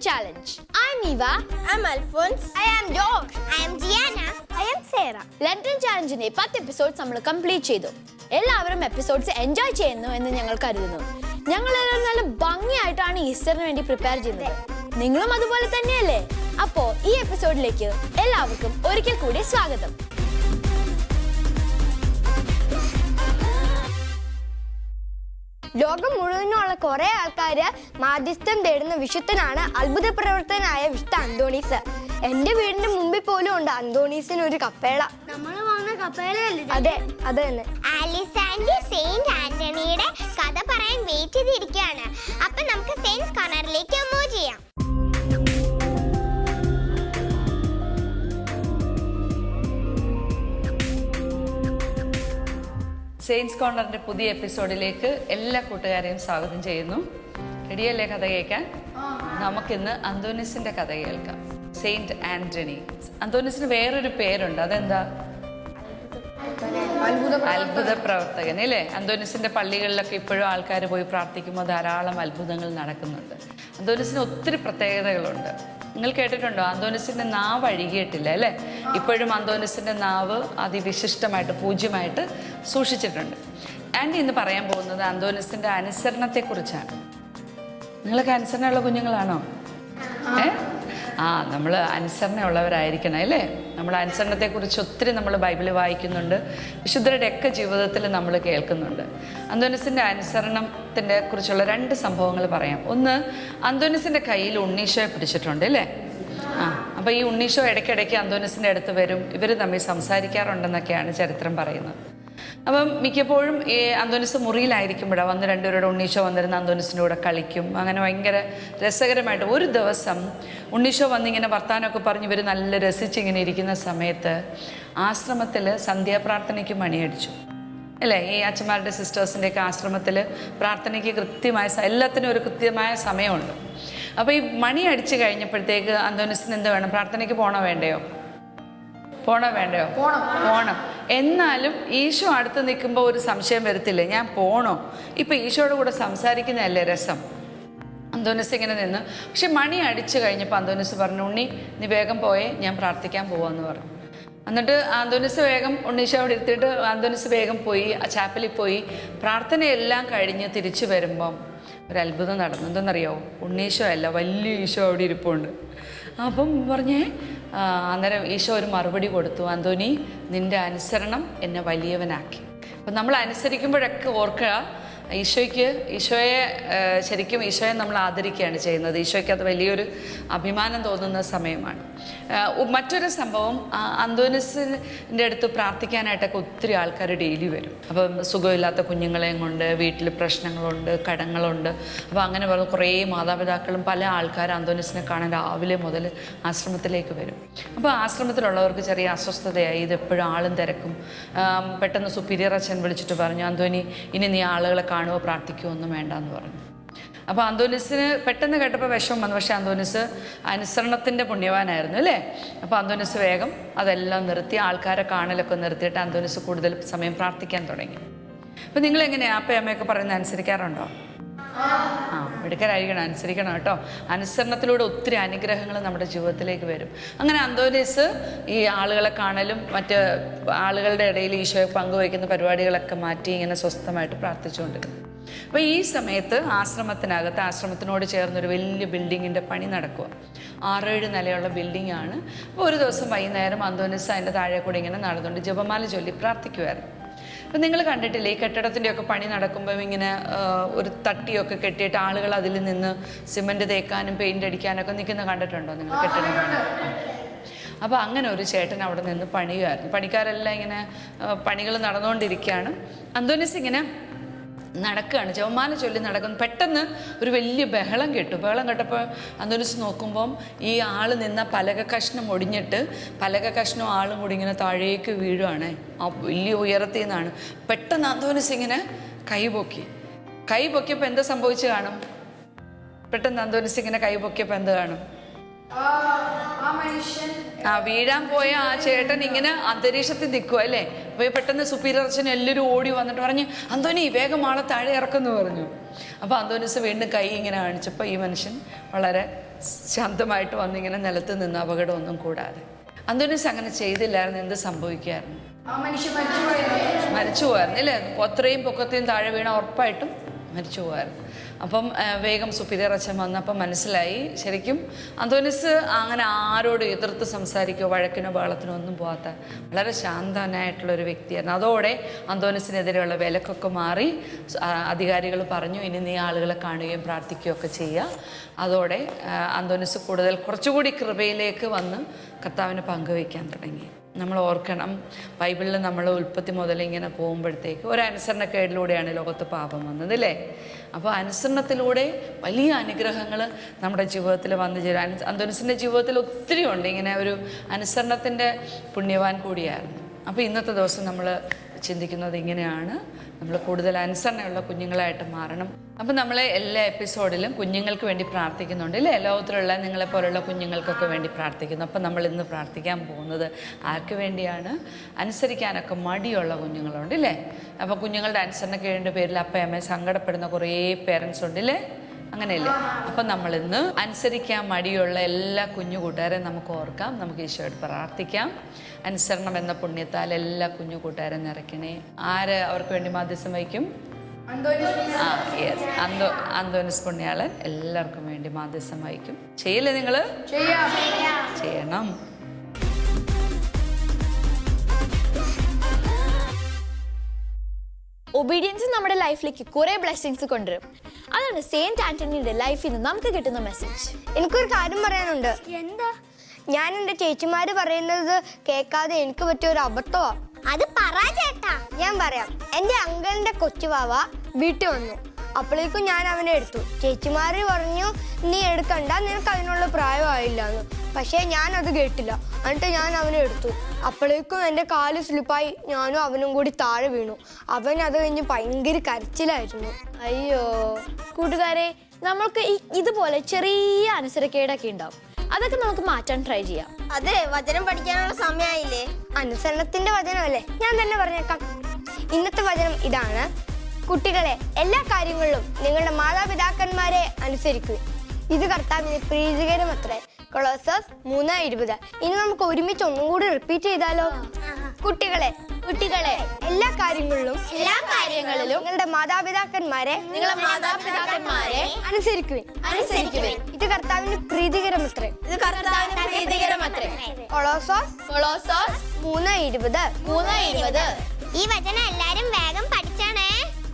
Challenge. I'm Eva. I'm Alphonse. I am George. I am Gianna. I am Sarah. London ചാലഞ്ചിന്റെ പത്ത് episodes നമ്മൾ complete ചെയ്തു എല്ലാവരും episodes enjoy ചെയ്യുന്നു എന്ന് ഞങ്ങൾ കരുതുന്നു ഞങ്ങൾ എല്ലാവരും നല്ല ഭംഗിയായിട്ടാണ് ഈസ്റ്ററിന് വേണ്ടി പ്രിപ്പയർ ചെയ്യുന്നത് നിങ്ങളും അതുപോലെ തന്നെയല്ലേ അപ്പോ ഈ എപ്പിസോഡിലേക്ക് എല്ലാവർക്കും ഒരിക്കൽ കൂടി സ്വാഗതം ലോകം മുഴുവനുള്ള കുറെ ആൾക്കാര് മാധ്യസ്ഥം തേടുന്ന വിശുദ്ധനാണ് അത്ഭുത പ്രവർത്തനായ വിശുദ്ധ അന്തോണീസ്. എന്റെ വീടിന്റെ മുമ്പിൽ പോലും ഉണ്ട് അന്തോണീസിന് ഒരു കപ്പേള. നമ്മൾ വാങ്ങുന്ന കപ്പേളയല്ലേ അതെ അത് തന്നെ. അലിസാൻഡി സെയിന്റ് ആന്റണിയുടെ കഥ പറയാൻ വെയിറ്റ് ചെയ്തിരിക്കുകയാണ്. അപ്പൊ നമുക്ക് സെയിൻസ് കോർണറിലേക്ക് മൂവ് ചെയ്യാം. സെയിൻസ് കോർണറിന്റെ പുതിയ എപ്പിസോഡിലേക്ക് എല്ലാ കൂട്ടുകാരെയും സ്വാഗതം ചെയ്യുന്നു. റെഡിയല്ലേ കഥ കേൾക്കാൻ? നമുക്കിന്ന് അന്തോനിസിന്റെ കഥ കേൾക്കാം. സെയിന്റ് ആന്റണി അന്തോനിസിന് വേറൊരു പേരുണ്ട്. അതെന്താ? അത്ഭുത പ്രവർത്തകൻ അല്ലേ? അന്തോനിസിന്റെ പള്ളികളിലൊക്കെ ഇപ്പോഴും ആൾക്കാർ പോയി പ്രാർത്ഥിക്കുമ്പോൾ ധാരാളം അത്ഭുതങ്ങൾ നടക്കുന്നുണ്ട്. അന്തോനിസിന് ഒത്തിരി പ്രത്യേകതകളുണ്ട്. നിങ്ങൾ കേട്ടിട്ടുണ്ടോ? അന്തോനിസിന്റെ നാവ് അഴുകിയിട്ടില്ല അല്ലേ? ഇപ്പോഴും അന്തോനിസിന്റെ നാവ് അതിവിശിഷ്ടമായിട്ട് പൂജ്യമായിട്ട് സൂക്ഷിച്ചിട്ടുണ്ട്. ആന്റി ഇന്ന് പറയാൻ പോകുന്നത് അന്തോനിസിന്റെ അനുസരണത്തെക്കുറിച്ചാണ്. നിങ്ങളൊക്കെ അനുസരണമുള്ള കുഞ്ഞുങ്ങളാണോ? ഏ? ആ നമ്മൾ അനുസരണയുള്ളവരായിരിക്കണം അല്ലേ? നമ്മൾ അനുസരണത്തെക്കുറിച്ച് ഒത്തിരി നമ്മൾ ബൈബിൾ വായിക്കുന്നുണ്ട്. വിശുദ്ധരുടെയൊക്കെ ജീവിതത്തിൽ നമ്മൾ കേൾക്കുന്നുണ്ട്. അന്തോനിസിന്റെ അനുസരണത്തിന്റെ കുറിച്ചുള്ള രണ്ട് സംഭവങ്ങൾ പറയാം. ഒന്ന് അന്തോനിസിന്റെ കയ്യിൽ ഉണ്ണീശോയെ പിടിച്ചിട്ടുണ്ട് അല്ലേ? ആ അപ്പോൾ ഈ ഉണ്ണീശോ ഇടയ്ക്കിടയ്ക്ക് അന്തോനിസിന്റെ അടുത്ത് വരും. ഇവർ തമ്മിൽ സംസാരിക്കാറുണ്ടെന്നൊക്കെയാണ് ചരിത്രം പറയുന്നത്. അപ്പം മിക്കപ്പോഴും ഈ അന്തോനിസ് മുറിയിലായിരിക്കും ഇവിടെ വന്ന് രണ്ടുപേരുടെ ഉണ്ണീശോ വന്നിരുന്ന അന്തോനിസിന്റെ കൂടെ കളിക്കും. അങ്ങനെ ഭയങ്കര രസകരമായിട്ട് ഒരു ദിവസം ഉണ്ണീശോ വന്നിങ്ങനെ വർത്താനമൊക്കെ പറഞ്ഞ് ഇവർ നല്ല രസിച്ചിങ്ങനെ ഇരിക്കുന്ന സമയത്ത് ആശ്രമത്തിൽ സന്ധ്യാപ്രാർത്ഥനയ്ക്ക് മണിയടിച്ചു അല്ലേ? ഈ അച്ഛന്മാരുടെ സിസ്റ്റേഴ്സിന്റെയൊക്കെ ആശ്രമത്തിൽ പ്രാർത്ഥനയ്ക്ക് കൃത്യമായ എല്ലാത്തിനും ഒരു കൃത്യമായ സമയമുണ്ട്. അപ്പോൾ ഈ മണി അടിച്ചു കഴിഞ്ഞപ്പോഴത്തേക്ക് അന്തോനിസിന് എന്ത് വേണം? പ്രാർത്ഥനയ്ക്ക് പോകണോ വേണ്ടയോ? പോണോ വേണ്ടയോ? പോണം. പോണം. എന്നാലും ഈശോ അടുത്ത് നിൽക്കുമ്പോൾ ഒരു സംശയം വരത്തില്ലേ? ഞാൻ പോണോ? ഇപ്പൊ ഈശോയുടെ കൂടെ സംസാരിക്കുന്നതല്ലേ രസം? അന്തോനസ് ഇങ്ങനെ നിന്ന് പക്ഷെ മണി അടിച്ചു കഴിഞ്ഞപ്പോൾ അന്തോനസ് പറഞ്ഞു ഉണ്ണി നീ വേഗം പോയേ ഞാൻ പ്രാർത്ഥിക്കാൻ പോവാന്ന് പറഞ്ഞു. എന്നിട്ട് ആന്തോനിസ് വേഗം ഉണ്ണീശ അവിടെ ഇരുത്തിയിട്ട് ആന്തോനിസ് വേഗം പോയി ചാപ്പലിൽ പോയി പ്രാർത്ഥനയെല്ലാം കഴിഞ്ഞ് തിരിച്ചു വരുമ്പം ഒരു അത്ഭുതം നടന്നു. എന്തെന്നറിയോ ഉണ്ണീശോ അല്ല വലിയ ഈശോ അവിടെ ഇരിപ്പുണ്ട്. അപ്പം പറഞ്ഞേ അന്നേരം ഈശോ ഒരു മറുപടി കൊടുത്തു. അന്തോനി നിന്റെ അനുസരണം എന്നെ വലിയവനാക്കി. അപ്പം നമ്മൾ അനുസരിക്കുമ്പോഴൊക്കെ ഓർക്കുക ഈശോയ്ക്ക് ഈശോയെ ശരിക്കും ഈശോയെ നമ്മൾ ആദരിക്കുകയാണ് ചെയ്യുന്നത്. ഈശോയ്ക്ക് അത് വലിയൊരു അഭിമാനം തോന്നുന്ന സമയമാണ്. മറ്റൊരു സംഭവം അന്തോനിസിന്റെ അടുത്ത് പ്രാർത്ഥിക്കാനായിട്ടൊക്കെ ഒത്തിരി ആൾക്കാർ ഡെയിലി വരും. അപ്പം സുഖമില്ലാത്ത കുഞ്ഞുങ്ങളെയും കൊണ്ട് വീട്ടിൽ പ്രശ്നങ്ങളുണ്ട് കടങ്ങളുണ്ട്. അപ്പോൾ അങ്ങനെ പറഞ്ഞ കുറേ മാതാപിതാക്കളും പല ആൾക്കാരും അന്തോനിസിനെ കാണാൻ രാവിലെ മുതൽ ആശ്രമത്തിലേക്ക് വരും. അപ്പോൾ ആശ്രമത്തിലുള്ളവർക്ക് ചെറിയ അസ്വസ്ഥതയായി ഇത് എപ്പോഴും ആളും തിരക്കും. പെട്ടെന്ന് സുപ്പീരിയർ അച്ഛൻ വിളിച്ചിട്ട് പറഞ്ഞു അന്തോനി ഇനി നീ ആളുകളെ കാണുമോ പ്രാർത്ഥിക്കുമോ ഒന്നും വേണ്ട എന്ന് പറഞ്ഞു. അപ്പോൾ അന്തോനിസിന് പെട്ടെന്ന് കേട്ടപ്പോൾ വിഷമം വന്നു. പക്ഷേ അന്തോനിസ് അനുസരണത്തിന്റെ പുണ്യവാനായിരുന്നു അല്ലേ? അപ്പോൾ അന്തോനിസ് വേഗം അതെല്ലാം നിർത്തി ആൾക്കാരെ കാണലൊക്കെ നിർത്തിയിട്ട് അന്തോനിസ് കൂടുതൽ സമയം പ്രാർത്ഥിക്കാൻ തുടങ്ങി. അപ്പോൾ നിങ്ങൾ എങ്ങനെയാണ് അപ്പയമ്മയൊക്കെ പറയുന്നത് അനുസരിക്കാറുണ്ടോ? ആ മിടുക്കരായിരിക്കണം അനുസരിക്കണം കേട്ടോ. അനുസരണത്തിലൂടെ ഒത്തിരി അനുഗ്രഹങ്ങൾ നമ്മുടെ ജീവിതത്തിലേക്ക് വരും. അങ്ങനെ അന്തോനീസ് ഈ ആളുകളെ കാണലും മറ്റ് ആളുകളുടെ ഇടയിൽ ഈശോയെ പങ്കുവയ്ക്കുന്ന പരിപാടികളൊക്കെ മാറ്റി ഇങ്ങനെ സ്വസ്ഥമായിട്ട് പ്രാർത്ഥിച്ചുകൊണ്ടിരുന്നു അപ്പോൾ ഈ സമയത്ത് ആശ്രമത്തിനകത്ത് ആശ്രമത്തിനോട് ചേർന്നൊരു വലിയ ബിൽഡിങ്ങിന്റെ പണി നടക്കുക. ആറേഴ് നിലയുള്ള ബിൽഡിംഗ് ആണ് അപ്പോൾ ഒരു ദിവസം വൈകുന്നേരം അന്തോനിസ് അതിന്റെ താഴെ കൂടി ഇങ്ങനെ നടന്നുകൊണ്ട് ജപമാല ചൊല്ലി പ്രാർത്ഥിക്കുമായിരുന്നു അപ്പം നിങ്ങൾ കണ്ടിട്ടില്ലേ ഈ കെട്ടിടത്തിന്റെയൊക്കെ പണി നടക്കുമ്പോൾ ഇങ്ങനെ ഒരു തട്ടിയൊക്കെ കെട്ടിയിട്ട് ആളുകൾ അതിൽ നിന്ന് സിമന്റ് തേക്കാനും പെയിന്റ് അടിക്കാനൊക്കെ നിൽക്കുന്ന കണ്ടിട്ടുണ്ടോ നിങ്ങൾ കെട്ടിടം? അപ്പം അപ്പോൾ അങ്ങനെ ഒരു ചേട്ടൻ അവിടെ നിന്ന് പണിയുമായിരുന്നു. പണിക്കാരെല്ലാം ഇങ്ങനെ പണികൾ നടന്നുകൊണ്ടിരിക്കുകയാണ് അന്തോനിസ് ഇങ്ങനെ നടക്കുകയാണ്. ജവമാല ചൊല്ലി നടക്കുന്നു. പെട്ടെന്ന് ഒരു വലിയ ബഹളം കേട്ടു. ബഹളം കേട്ടപ്പോൾ അന്തോനിസ് നോക്കുമ്പം ഈ ആൾ നിന്ന പലക കഷ്ണം ഒടിഞ്ഞിട്ട് പലക കഷ്ണം ആളും കൂടി ഇങ്ങനെ താഴേക്ക് വീഴുവാണ്. ആ വലിയ ഉയരത്തിൽ നിന്നാണ്. പെട്ടെന്ന് അന്തോനിസ് ഇങ്ങനെ കൈപൊക്കി കൈ പൊക്കിയപ്പോൾ എന്താ സംഭവിച്ചു കാണും? പെട്ടെന്ന് അന്തോനിസ് ഇങ്ങനെ കൈ പൊക്കിയപ്പോൾ എന്ത് കാണും? ആ വീഴാൻ പോയ ആ ചേട്ടൻ ഇങ്ങനെ അന്തരീക്ഷത്തിൽ നിൽക്കുക അല്ലേ? അപ്പൊ പെട്ടെന്ന് സുപ്പീരിയർ അച്ഛൻ എല്ലാവരും ഓടി വന്നിട്ട് പറഞ്ഞ് അന്തോനി വേഗം ആളെ താഴെ ഇറക്കുന്നു പറഞ്ഞു. അപ്പോൾ അന്തോനിസ് വീണ്ടും കൈ ഇങ്ങനെ കാണിച്ചപ്പോൾ ഈ മനുഷ്യൻ വളരെ ശാന്തമായിട്ട് വന്നിങ്ങനെ നിലത്ത് നിന്ന് അപകടമൊന്നും കൂടാതെ. അന്തോനിസ് അങ്ങനെ ചെയ്തില്ലായിരുന്നു എന്ത് സംഭവിക്കായിരുന്നു? മരിച്ചു പോകായിരുന്നു അല്ലേ? അത്രയും പൊക്കത്തെയും താഴെ വീണ ഉറപ്പായിട്ടും മരിച്ചു പോകായിരുന്നു അപ്പം വേഗം സുപ്പീരിയർ അച്ഛൻ വന്നപ്പം മനസ്സിലായി. ശരിക്കും അന്തോനിസ് അങ്ങനെ ആരോട് എതിർത്ത് സംസാരിക്കോ വഴക്കിനോ ബഹളത്തിനോ ഒന്നും പോകാത്ത വളരെ ശാന്തനായിട്ടുള്ള ഒരു വ്യക്തിയായിരുന്നു. അതോടെ അന്തോനിസിനെതിരെയുള്ള വിലക്കൊക്കെ മാറി അധികാരികൾ പറഞ്ഞു ഇനി നീ ആളുകളെ കാണുകയും പ്രാർത്ഥിക്കുകയും ഒക്കെ ചെയ്യുക അതോടെ അന്തോനിസ് കൂടുതൽ കുറച്ചുകൂടി കൃപയിലേക്ക് വന്ന് കർത്താവിനെ പങ്കുവയ്ക്കാൻ തുടങ്ങി. നമ്മൾ ഓർക്കണം. ബൈബിളിൽ നമ്മൾ ഉൽപ്പത്തി മുതൽ ഇങ്ങനെ പോകുമ്പോഴത്തേക്ക് ഒരു അനുസരണക്കേടിലൂടെയാണ് ലോകത്ത് പാപം വന്നത് അല്ലേ? അപ്പോൾ അനുസരണത്തിലൂടെ വലിയ അനുഗ്രഹങ്ങൾ നമ്മുടെ ജീവിതത്തിൽ വന്നു ചേരും. അനു ജീവിതത്തിൽ ഒത്തിരി ഉണ്ട് ഇങ്ങനെ ഒരു അനുസരണത്തിന്റെ പുണ്യവാൻ കൂടിയായിരുന്നു. അപ്പോൾ ഇന്നത്തെ ദിവസം നമ്മൾ ചിന്തിക്കുന്നത് ഇങ്ങനെയാണ്. നമ്മൾ കൂടുതൽ അനുസരണയുള്ള കുഞ്ഞുങ്ങളായിട്ട് മാറണം. അപ്പം നമ്മൾ എല്ലാ എപ്പിസോഡിലും കുഞ്ഞുങ്ങൾക്ക് വേണ്ടി പ്രാർത്ഥിക്കുന്നുണ്ട് ഇല്ലേ? ലോകത്തിലുള്ള നിങ്ങളെ പോലുള്ള കുഞ്ഞുങ്ങൾക്കൊക്കെ വേണ്ടി പ്രാർത്ഥിക്കുന്നു. അപ്പം നമ്മൾ ഇന്ന് പ്രാർത്ഥിക്കാൻ പോകുന്നത് ആർക്ക് വേണ്ടിയാണ്? അനുസരിക്കാനൊക്കെ മടിയുള്ള കുഞ്ഞുങ്ങളുണ്ട് ഇല്ലേ? അപ്പോൾ കുഞ്ഞുങ്ങളുടെ അനുസരണക്കേടിന്റെ പേരിൽ അപ്പയമ്മ സങ്കടപ്പെടുന്ന കുറേ പേരൻസ് ഉണ്ട് ഇല്ലേ? അങ്ങനെയല്ലേ? അപ്പം നമ്മൾ ഇന്ന് അനുസരിക്കാൻ മടിയുള്ള എല്ലാ കുഞ്ഞു കൂട്ടുകാരെയും നമുക്ക് ഓർക്കാം. നമുക്ക് ഈശോയോട് പ്രാർത്ഥിക്കാം. അനുസരണം എന്ന പുണ്യത്താൽ എല്ലാ കുഞ്ഞു കൂട്ടുകാരും നിറയ്ക്കണേ. ആര് അവർക്ക് വേണ്ടി മാധ്യസ്ഥം വഹിക്കും? ആ യെസ് അന്തോ അന്തോനിസ് പുണ്യാളൻ എല്ലാവർക്കും വേണ്ടി മാധ്യസ്ഥം വഹിക്കും. ചെയ്യില്ലേ നിങ്ങൾ ചെയ്യണം. ഒബീഡിയൻസ് നമ്മുടെ ലൈഫിലേക്ക് കുറെ ബ്ലെസ്സിങ്സ് കൊണ്ടുവരും. അതാണ് സെയിന്റ് ആന്റണിയുടെ ലൈഫിൽ നിന്ന് നമുക്ക് കിട്ടുന്ന മെസ്സേജ് എനിക്കൊരു കാര്യം പറയാനുണ്ട്. എന്താ? ഞാൻ എന്റെ ചേച്ചിമാര് പറയുന്നത് കേൾക്കാതെ എനിക്ക് പറ്റിയ ഒരു അബദ്ധമാ അത് പറ ചേട്ടാ. ഞാൻ പറയാം. എന്റെ അങ്കിളിന്റെ കൊച്ചുവാവ വീട്ടിൽ വന്നു. അപ്പോഴേക്കും ഞാൻ അവനെ എടുത്തു. ചേച്ചിമാര് പറഞ്ഞു നീ എടുക്കണ്ട നിനക്ക് അതിനുള്ള പ്രായമായില്ല എന്ന് പക്ഷേ ഞാൻ അത് കേട്ടില്ല. എന്നിട്ട് ഞാൻ അവനെ എടുത്തു. അപ്പോഴേക്കും എന്റെ കാൽ സ്ലിപ്പായി ഞാനും അവനും കൂടി താഴെ വീണു. അവൻ അത് കഴിഞ്ഞ് ഭയങ്കര കരച്ചിലായിരുന്നു. അയ്യോ. കൂട്ടുകാരെ നമ്മൾക്ക് ഈ ഇതുപോലെ ചെറിയ അനുസരക്കേടൊക്കെ ഉണ്ടാവും. അതൊക്കെ നമുക്ക് മാറ്റാൻ ട്രൈ ചെയ്യാം. അതെ വചനം പഠിക്കാനുള്ള സമയമായില്ലേ അനുസരണത്തിന്റെ വചനമല്ലേ? ഞാൻ തന്നെ പറഞ്ഞേക്കാം. ഇന്നത്തെ വചനം ഇതാണ്. കുട്ടികളെ എല്ലാ കാര്യങ്ങളിലും നിങ്ങളുടെ മാതാപിതാക്കന്മാരെ അനുസരിക്കുക. ഇത് കർത്താവിന് പ്രീതികരമത്രേ. കൊളോസസ് മൂന്ന് ഇരുപത്. ഇനി നമുക്ക് ഒരുമിച്ച് ഒന്നും കൂടി റിപ്പീറ്റ് ചെയ്താലോ? കുട്ടികളെ കുട്ടികളെ എല്ലാ കാര്യങ്ങളിലും എല്ലാ കാര്യങ്ങളിലും നിങ്ങളുടെ മാതാപിതാക്കന്മാരെ നിങ്ങളുടെ മാതാപിതാക്കന്മാരെ അനുസരിക്കുവിൻ. അനുസരിക്കുവിൻ. ഇത് കർത്താവിന് പ്രീതികരമത്രേ. ഇത് കർത്താവിന് പ്രീതികരമത്രേ. കൊളോസോസ് കൊളോസോസ് മൂന്ന് ഇരുപത്. മൂന്ന് ഇരുപത്. ഈ വചനം എല്ലാരും വേഗം പഠിച്ചാണേ.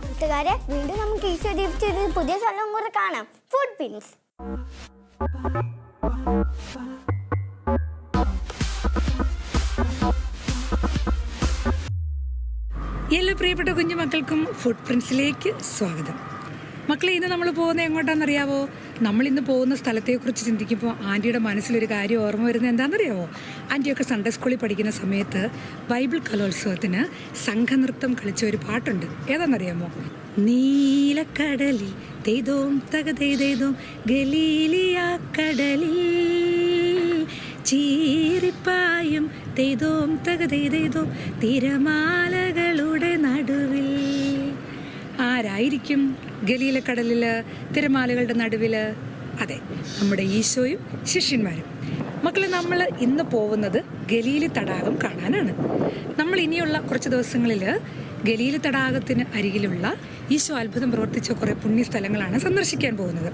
കൂട്ടുകാരെ വീണ്ടും നമുക്ക് ഈശോ ജീവിച്ചൊരു പുതിയ സ്ഥലം കൂടെ കാണാം. ഫുഡ് പിൻസ് എല്ലാ പ്രിയപ്പെട്ട കുഞ്ഞുമക്കൾക്കും ഫുഡ് പ്രിൻസിലേക്ക് സ്വാഗതം. മക്കളെ ഇന്ന് നമ്മൾ പോകുന്നത് എങ്ങോട്ടാണെന്നറിയാവോ? നമ്മൾ ഇന്ന് പോകുന്ന സ്ഥലത്തെക്കുറിച്ച് ചിന്തിക്കുമ്പോൾ ആന്റിയുടെ മനസ്സിലൊരു കാര്യം ഓർമ്മ വരുന്നത് എന്താണെന്നറിയാവോ? ആന്റിയൊക്കെ സൺഡേ സ്കൂളിൽ പഠിക്കുന്ന സമയത്ത് ബൈബിൾ കലോത്സവത്തിന് സംഘനൃത്തം കളിച്ച ഒരു പാട്ടുണ്ട്. ഏതാണെന്നറിയാമോ? നീലക്കടലിൽ തെയ്തോം തകതെയ്തോം ഗലീലിയ കടലിൽ. ചീറിപ്പായും തെയ്തോം തകതെയ്തോം തിരമാലകളുടെ നടുവിൽ. ആരായിരിക്കും ഗലീലക്കടലിൽ തിരമാലകളുടെ നടുവിൽ? അതെ നമ്മുടെ ഈശോയും ശിഷ്യന്മാരും. മക്കളെ നമ്മൾ ഇന്ന് പോകുന്നത് ഗലീലി തടാകം കാണാനാണ്. നമ്മൾ ഇനിയുള്ള കുറച്ച് ദിവസങ്ങളിൽ ഗലീലി തടാകത്തിന് അരികിലുള്ള ഈശോ അത്ഭുതം പ്രവർത്തിച്ച കുറേ പുണ്യ സ്ഥലങ്ങളാണ് സന്ദർശിക്കാൻ പോകുന്നത്.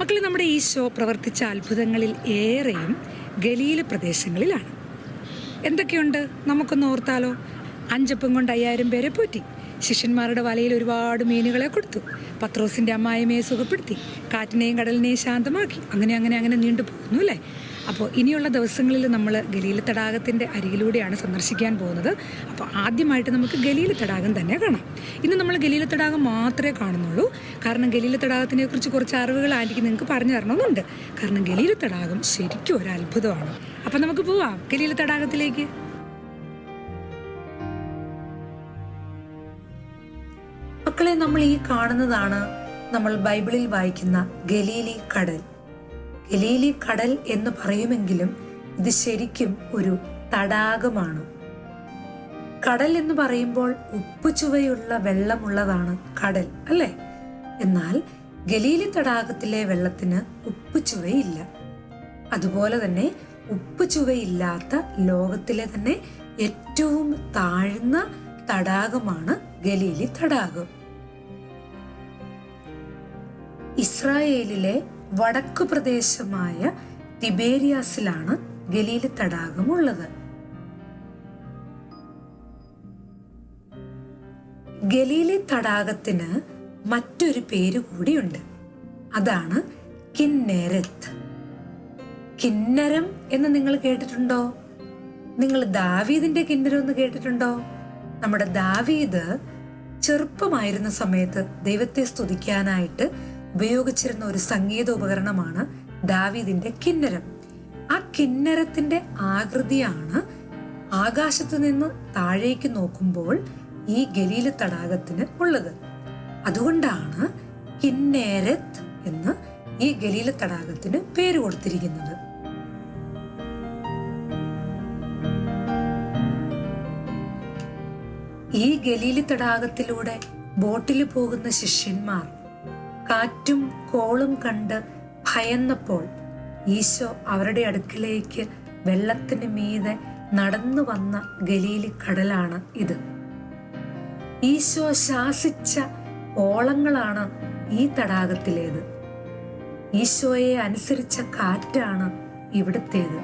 മക്കളെ നമ്മുടെ ഈശോ പ്രവർത്തിച്ച അത്ഭുതങ്ങളിൽ ഏറെയും ഗലീല പ്രദേശങ്ങളിലാണ്. എന്തൊക്കെയുണ്ട്? നമുക്കൊന്ന് ഓർത്താലോ? അഞ്ചപ്പം കൊണ്ട് അയ്യായിരം പേരെ പോറ്റി. ശിഷ്യന്മാരുടെ വലയിൽ ഒരുപാട് മീനുകളെ കൊടുത്തു. പത്രോസിന്റെ അമ്മായിമയെ സുഖപ്പെടുത്തി. കാറ്റിനെയും കടലിനെയും ശാന്തമാക്കി. അങ്ങനെ അങ്ങനെ അങ്ങനെ നീണ്ടു പോകുന്നു അല്ലേ? അപ്പോൾ ഇനിയുള്ള ദിവസങ്ങളിൽ നമ്മൾ ഗലീല തടാകത്തിന്റെ അരികിലൂടെയാണ് സന്ദർശിക്കാൻ പോകുന്നത്. അപ്പോൾ ആദ്യമായിട്ട് നമുക്ക് ഗലീല തടാകം തന്നെ കാണാം. ഇന്ന് നമ്മൾ ഗലീല തടാകം മാത്രമേ കാണുന്നുള്ളൂ. കാരണം ഗലീല തടാകത്തിനെ കുറിച്ച് കുറച്ച് അറിവുകൾ ആയിരിക്കും നിങ്ങൾക്ക് പറഞ്ഞു തരണമെന്നുണ്ട്. കാരണം ഗലീല തടാകം ശരിക്കും ഒരു അത്ഭുതമാണ്. അപ്പം നമുക്ക് പോവാം ഗലീല തടാകത്തിലേക്ക്. മക്കളെ നമ്മൾ ഈ കാണുന്നതാണ് നമ്മൾ ബൈബിളിൽ വായിക്കുന്ന ഗലീലി കടൽ. ഗലീലി കടൽ എന്ന് പറയുമെങ്കിലും ഇത് ശരിക്കും ഒരു തടാകമാണ്. കടൽ എന്ന് പറയുമ്പോൾ ഉപ്പുചുവയുള്ള വെള്ളമുള്ളതാണ് കടൽ അല്ലേ? എന്നാൽ ഗലീലി തടാകത്തിലെ വെള്ളത്തിന് ഉപ്പുചുവയില്ല അതുപോലെ തന്നെ ഉപ്പ് ചുവയില്ലാത്ത ലോകത്തിലെ തന്നെ ഏറ്റവും താഴ്ന്ന തടാകമാണ് ഗലീലി തടാകം. ഇസ്രായേലിലെ വടക്കു പ്രദേശമായ തിബേരിയാസിലാണ് ഗലീല തടാകം ഉള്ളത്. ഗലീലി തടാകത്തിന് മറ്റൊരു പേര് കൂടിയുണ്ട്. അതാണ് കിന്നരത്ത്. കിന്നരം എന്ന് നിങ്ങൾ കേട്ടിട്ടുണ്ടോ? നിങ്ങൾ ദാവീദിന്റെ കിന്നരം എന്ന് കേട്ടിട്ടുണ്ടോ? നമ്മുടെ ദാവീദ് ചെറുപ്പമായിരുന്ന സമയത്ത് ദൈവത്തെ സ്തുതിക്കാനായിട്ട് ഉപയോഗിച്ചിരുന്ന ഒരു സംഗീത ഉപകരണമാണ് ദാവീദിന്റെ കിന്നരം. ആ കിന്നരത്തിന്റെ ആകൃതിയാണ് ആകാശത്ത് നിന്ന് താഴേക്ക് നോക്കുമ്പോൾ ഈ ഗലീല തടാകത്തിന് ഉള്ളത്. അതുകൊണ്ടാണ് കിന്നേരത്ത് എന്ന് ഈ ഗലീല തടാകത്തിന് പേര് കൊടുത്തിരിക്കുന്നത്. ഈ ഗലീലി തടാകത്തിലൂടെ ബോട്ടിൽ പോകുന്ന ശിഷ്യന്മാർ കാറ്റും കോളും കണ്ട് ഭയന്നപ്പോൾ ഈശോ അവരുടെ അടുക്കിലേക്ക് വെള്ളത്തിന് മീതെ നടന്നു വന്ന ഗലീലി കടലാണ് ഇത്. ഈശോ ശാസിച്ച ഓളങ്ങളാണ് ഈ തടാകത്തിലേത്. ഈശോയെ അനുസരിച്ച കാറ്റാണ് ഇവിടുത്തേത്.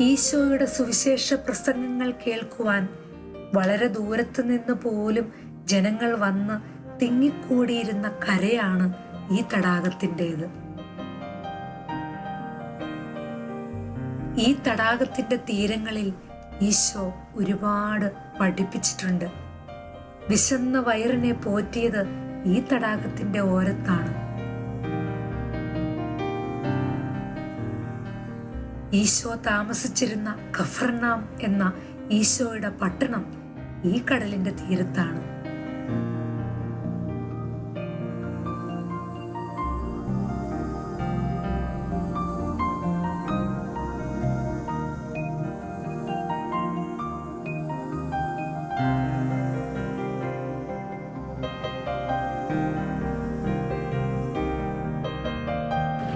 ഈശോയുടെ സുവിശേഷ പ്രസംഗങ്ങൾ കേൾക്കുവാൻ വളരെ ദൂരത്ത് നിന്ന് പോലും ജനങ്ങൾ വന്ന് തിങ്ങിക്കൂടിയിരുന്ന കരയാണ് ഈ തടാകത്തിന്റെത്. ഈ തടാകത്തിന്റെ തീരങ്ങളിൽ ഈശോ ഒരുപാട് പഠിപ്പിച്ചിട്ടുണ്ട്. വിശന്ന വയറിനെ പോറ്റിയത് ഈ തടാകത്തിന്റെ ഓരത്താണ്. ഈശോ താമസിച്ചിരുന്ന കഫർനാം എന്ന ഈശോയുടെ പട്ടണം ഈ കടലിന്റെ തീരത്താണ്.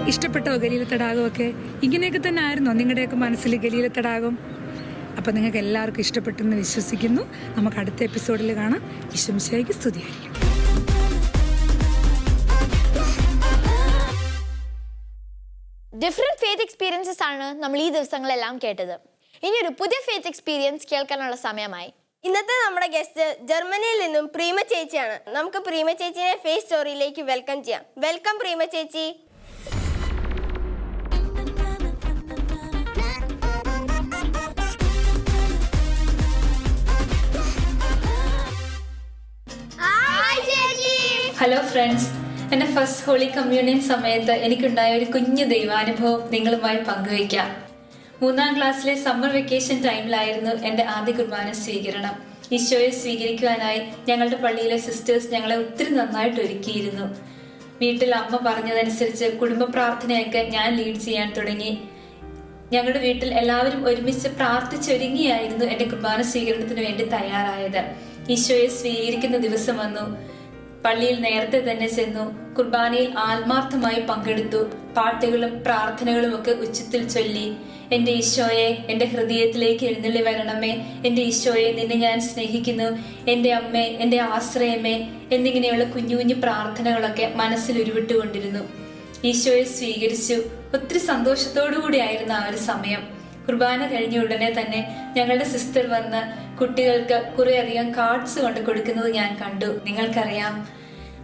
ഇഷ്ടപ്പെട്ടോ ഗലീല തടാകമൊക്കെ ഇങ്ങനെയൊക്കെ തന്നെ ആയിരുന്നോ നിങ്ങളുടെയൊക്കെ മനസ്സിൽ ഗലീല തടാകം അപ്പം നിങ്ങൾക്ക് എല്ലാവർക്കും ഇഷ്ടപ്പെട്ടെന്ന് വിശ്വസിക്കുന്നു. നമുക്ക് അടുത്ത എപ്പിസോഡിൽ കാണാം. വിശ്വംശയ്ക്ക് സ്തുതിയായിരിക്കും. ഡിഫറെന്റ് ഫേത്ത് എക്സ്പീരിയൻസസ് ആണ് നമ്മൾ ഈ ദിവസങ്ങളെല്ലാം കേട്ടത്. ഇനി ഒരു പുതിയ ഫേത്ത് എക്സ്പീരിയൻസ് കേൾക്കാനുള്ള സമയമായി. ഇന്നത്തെ നമ്മുടെ ഗസ്റ്റ് ജർമ്മനിയിൽ നിന്നും പ്രീമ ചേച്ചിയാണ്. നമുക്ക് പ്രീമ ചേച്ചിനെ ഫേസ് സ്റ്റോറിയിലേക്ക് വെൽക്കം ചെയ്യാം. വെൽക്കം പ്രീമ ചേച്ചി. ഹലോ ഫ്രണ്ട്സ് എന്റെ ഫസ്റ്റ് ഹോളി കമ്മ്യൂണിയൻ സമയത്ത് എനിക്കുണ്ടായ ഒരു കുഞ്ഞു ദൈവാനുഭവം നിങ്ങളുമായി പങ്കുവയ്ക്കാം. മൂന്നാം ക്ലാസ്സിലെ സമ്മർ വെക്കേഷൻ ടൈമിലായിരുന്നു എന്റെ ആദ്യ കുർബാന സ്വീകരണം. ഈശോയെ സ്വീകരിക്കുവാനായി ഞങ്ങളുടെ പള്ളിയിലെ സിസ്റ്റേഴ്സ് ഞങ്ങളെ ഒത്തിരി നന്നായിട്ട് ഒരുക്കിയിരുന്നു. വീട്ടിൽ അമ്മ പറഞ്ഞതനുസരിച്ച് കുടുംബ പ്രാർത്ഥനയൊക്കെ ഞാൻ ലീഡ് ചെയ്യാൻ തുടങ്ങി. ഞങ്ങളുടെ വീട്ടിൽ എല്ലാവരും ഒരുമിച്ച് പ്രാർത്ഥിച്ചൊരുങ്ങിയായിരുന്നു എന്റെ കുർബാന സ്വീകരണത്തിന് വേണ്ടി തയ്യാറായത്. ഈശോയെ സ്വീകരിക്കുന്ന ദിവസം വന്നു. പള്ളിയിൽ നേരത്തെ തന്നെ ചെന്നു കുർബാനയിൽ ആത്മാർത്ഥമായി പങ്കെടുത്തു. പാട്ടുകളും പ്രാർത്ഥനകളും ഒക്കെ ഉച്ചത്തിൽ ചൊല്ലി. എന്റെ ഈശോയെ എന്റെ ഹൃദയത്തിലേക്ക് എഴുന്നള്ളി വരണമേ. എന്റെ ഈശോയെ നിന്നെ ഞാൻ സ്നേഹിക്കുന്നു. എന്റെ അമ്മേ എന്റെ ആശ്രയമേ എന്നിങ്ങനെയുള്ള കുഞ്ഞു കുഞ്ഞു പ്രാർത്ഥനകളൊക്കെ മനസ്സിൽ ഉരുവിട്ടുകൊണ്ടിരുന്നു. ഈശോയെ സ്വീകരിച്ചു. ഒത്തിരി സന്തോഷത്തോടു കൂടിയായിരുന്നു ആ ഒരു സമയം. കുർബാന കഴിഞ്ഞ ഉടനെ തന്നെ ഞങ്ങളുടെ സിസ്റ്റർ വന്ന് കുട്ടികൾക്ക് കുറെ അധികം കാർഡ്സ് കൊണ്ട് കൊടുക്കുന്നത് ഞാൻ കണ്ടു. നിങ്ങൾക്കറിയാം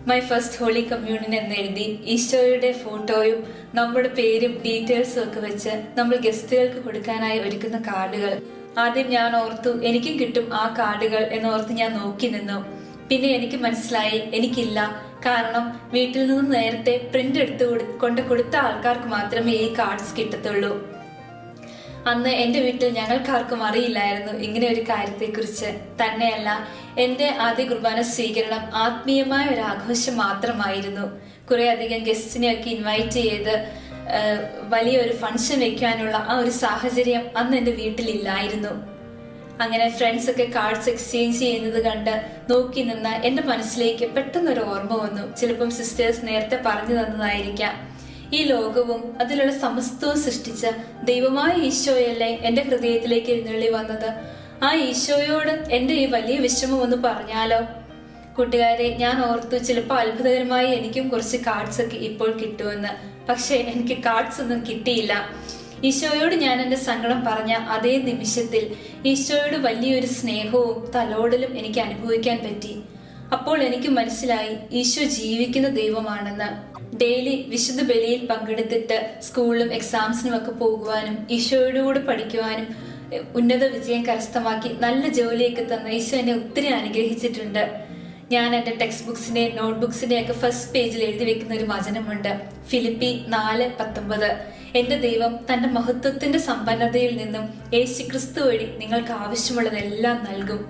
മൈ ഫസ്റ്റ് ഹോളി കമ്മ്യൂണിൻ എന്ന് എഴുതി ഈശോയുടെ ഫോട്ടോയും നമ്മുടെ പേരും ഡീറ്റെയിൽസും ഒക്കെ വെച്ച് നമ്മൾ ഗസ്റ്റുകൾക്ക് കൊടുക്കാനായി ഒരുക്കുന്ന കാർഡുകൾ. ആദ്യം ഞാൻ ഓർത്തു എനിക്കും കിട്ടും ആ കാർഡുകൾ എന്ന് എന്നോർത്ത് ഞാൻ നോക്കി നിന്നു. പിന്നെ എനിക്ക് മനസ്സിലായി എനിക്കില്ല. കാരണം വീട്ടിൽ നിന്ന് നേരത്തെ പ്രിന്റ് എടുത്ത് കൊണ്ട് കൊടുത്ത ആൾക്കാർക്ക് മാത്രമേ ഈ കാർഡ്സ് കിട്ടത്തുള്ളൂ. അന്ന് എന്റെ വീട്ടിൽ ഞങ്ങൾക്കാർക്കും അറിയില്ലായിരുന്നു ഇങ്ങനെ ഒരു കാര്യത്തെക്കുറിച്ച്. തന്നെയല്ല എന്റെ ആദ്യ കുർബാന സ്വീകരണം ആത്മീയമായ ഒരു ആഘോഷം മാത്രമായിരുന്നു. കുറെ അധികം ഗസ്റ്റിനെയൊക്കെ ഇൻവൈറ്റ് ചെയ്ത് വലിയൊരു ഫംഗ്ഷൻ വെക്കാനുള്ള ആ ഒരു സാഹചര്യം അന്ന് എന്റെ വീട്ടിലില്ലായിരുന്നു. അങ്ങനെ ഫ്രണ്ട്സ് ഒക്കെ കാർഡ്സ് എക്സ്ചേഞ്ച് ചെയ്യുന്നത് കണ്ട് നോക്കി നിന്ന എന്റെ മനസ്സിലേക്ക് പെട്ടെന്നൊരു ഓർമ്മ വന്നു. ചിലപ്പം സിസ്റ്റേഴ്സ് നേരത്തെ പറഞ്ഞു തന്നതായിരിക്കാം. ഈ ലോകവും അതിലുള്ള സമസ്തവും സൃഷ്ടിച്ച ദൈവമായ ഈശോയല്ലേ എന്റെ ഹൃദയത്തിലേക്ക് എഴുന്നള്ളി വന്നത്. ആ ഈശോയോട് എന്റെ ഈ വലിയ വിഷമം ഒന്ന് പറഞ്ഞാലോ? കൂട്ടുകാരെ ഞാൻ ഓർത്തു ചിലപ്പോൾ അത്ഭുതകരമായി എനിക്കും കുറച്ച് കാർഡ്സ് ഒക്കെ ഇപ്പോൾ കിട്ടുമെന്ന്. പക്ഷേ എനിക്ക് കാർഡ്സ് ഒന്നും കിട്ടിയില്ല. ഈശോയോട് ഞാൻ എന്റെ സങ്കടം പറഞ്ഞ അതേ നിമിഷത്തിൽ ഈശോയോട് വലിയൊരു സ്നേഹവും തലോടലും എനിക്ക് അനുഭവിക്കാൻ പറ്റി. അപ്പോൾ എനിക്ക് മനസ്സിലായി ഈശോ ജീവിക്കുന്ന ദൈവമാണെന്ന്. ഡെയിലി വിശുദ്ധ ബലിയിൽ പങ്കെടുത്തിട്ട് സ്കൂളിലും എക്സാംസിനും ഒക്കെ പോകുവാനും ഈശോയുടെ കൂടെ പഠിക്കുവാനും ഉന്നത വിജയം കരസ്ഥമാക്കി നല്ല ജോലിയൊക്കെ തന്ന ഈശോ എന്നെ ഒത്തിരി അനുഗ്രഹിച്ചിട്ടുണ്ട്. ഞാൻ എന്റെ ടെക്സ്റ്റ് ബുക്സിന്റെ നോട്ട് ബുക്സിന്റെ ഒക്കെ ഫസ്റ്റ് പേജിൽ എഴുതി വെക്കുന്ന ഒരു വചനമുണ്ട്. ഫിലിപ്പി നാല് പത്തൊമ്പത്. എന്റെ ദൈവം തന്റെ മഹത്വത്തിന്റെ സമ്പന്നതയിൽ നിന്നും യേശു ക്രിസ്തു വഴി നിങ്ങൾക്ക് ആവശ്യമുള്ളതെല്ലാം നൽകും.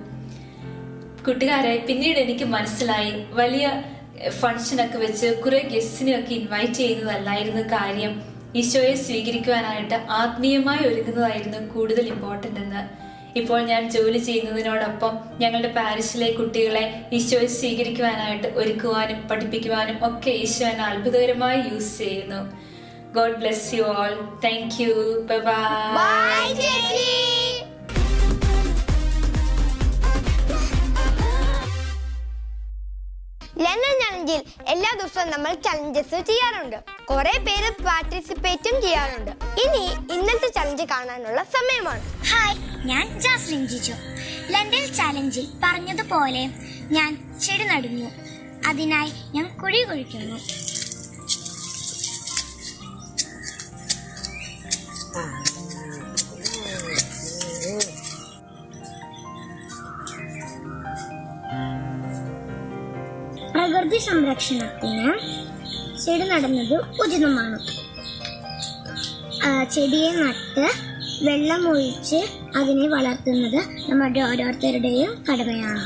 കൂട്ടുകാരെ പിന്നീട് എനിക്ക് മനസ്സിലായി വലിയ ഫംഗ്ഷനൊക്കെ വെച്ച് കുറെ ഗസ്റ്റിനെ ഒക്കെ ഇൻവൈറ്റ് ചെയ്യുന്നതല്ലായിരുന്നു കാര്യം. ഈശോയെ സ്വീകരിക്കുവാനായിട്ട് ആത്മീയമായി ഒരുങ്ങുന്നതായിരുന്നു കൂടുതൽ ഇമ്പോർട്ടന്റ് എന്ന്. ഇപ്പോൾ ഞാൻ ജോലി ചെയ്യുന്നതിനോടൊപ്പം ഞങ്ങളുടെ പാരിഷിലെ കുട്ടികളെ ഈശോയെ സ്വീകരിക്കുവാനായിട്ട് ഒരുക്കുവാനും പഠിപ്പിക്കുവാനും ഒക്കെ ഈശോ എന്നെ അത്ഭുതകരമായി യൂസ് ചെയ്യുന്നു. God bless you all thank you bye London ചലഞ്ചിൽ എല്ലാ ദിവസവും നമ്മൾ ചലഞ്ചസ് ചെയ്യാറുണ്ട്. കുറെ പേര് പാർട്ടിസിപ്പേറ്റും ചെയ്യാറുണ്ട്. ഇനി ഇന്നത്തെ ചലഞ്ച് കാണാനുള്ള സമയമാണ്. ഹായ് ഞാൻ ജാസ്ലിൻ ജിജു. ലണ്ടൻ ചലഞ്ചിൽ പറഞ്ഞതുപോലെ ഞാൻ ചെടി നടുന്നു. അതിനായി ഞാൻ കുഴി കുഴിക്കുന്നു. പ്രകൃതി സംരക്ഷണത്തിന് ചെടി നടുന്നത് ഉചിതമാണ്. ചെടിയെ നട്ട് വെള്ളമൊഴിച്ച് അതിനെ വളർത്തുന്നത് നമ്മുടെ ഓരോരുത്തരുടെയും കടമയാണ്.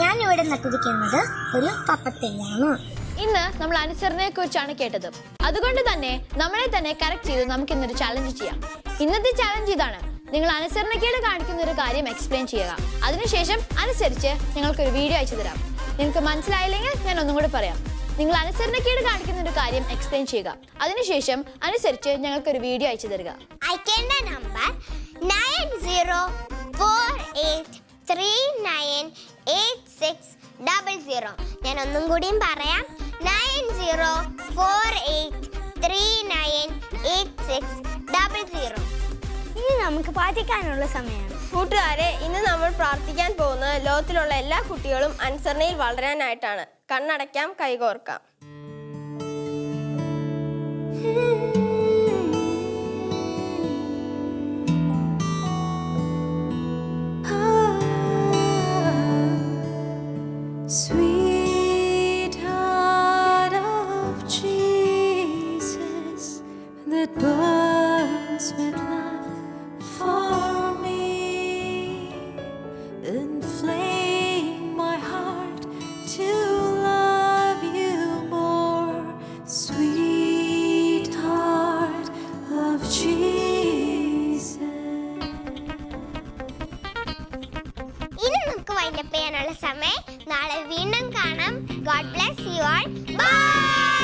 ഞാൻ ഇവിടെ നട്ടിരിക്കുന്നത് ഒരു പപ്പത്തയ്യാണ് ഇന്ന് നമ്മൾ അനുസരണയെ കുറിച്ചാണ് കേട്ടത്. അതുകൊണ്ട് തന്നെ നമ്മളെ തന്നെ കറക്റ്റ് ചെയ്ത് നമുക്ക് ഇന്നൊരു ചാലഞ്ച് ചെയ്യാം. ഇന്നത്തെ ചാലഞ്ച് ഇതാണ്. നിങ്ങൾ അനുസരണക്കേട് കാണിക്കുന്ന ഒരു കാര്യം എക്സ്പ്ലെയിൻ ചെയ്യുക. അതിനുശേഷം അനുസരിച്ച് ഞങ്ങൾക്കൊരു വീഡിയോ അയച്ചു തരാം നിങ്ങൾക്ക് മനസ്സിലായില്ലെങ്കിൽ ഞാൻ ഒന്നും കൂടി പറയാം. നിങ്ങൾ അനുസരണക്കേട് കാണിക്കുന്ന ഒരു കാര്യം എക്സ്പ്ലെയിൻ ചെയ്യുക. അതിനുശേഷം അനുസരിച്ച് ഞങ്ങൾക്ക് ഒരു വീഡിയോ അയച്ചു തരിക. അയക്കേണ്ട number nine zero four eight three nine eight six double zero ഞാൻ ഒന്നും കൂടിയും പറയാം. Nine zero four eight three nine eight six double zero ഇനി നമുക്ക് പ്രാർത്ഥിക്കാനുള്ള സമയമാണ്. കൂട്ടുകാരെ ഇന്ന് നമ്മൾ പ്രാർത്ഥിക്കാൻ പോകുന്നത് ലോകത്തിലുള്ള എല്ലാ കുട്ടികളും അനുസരണയിൽ വളരാനായിട്ടാണ്. കണ്ണടയ്ക്കാം കൈകോർക്കാം. എൻ്റെ പേരുള്ള സമയം നാളെ വീണ്ടും കാണാം God bless you all bye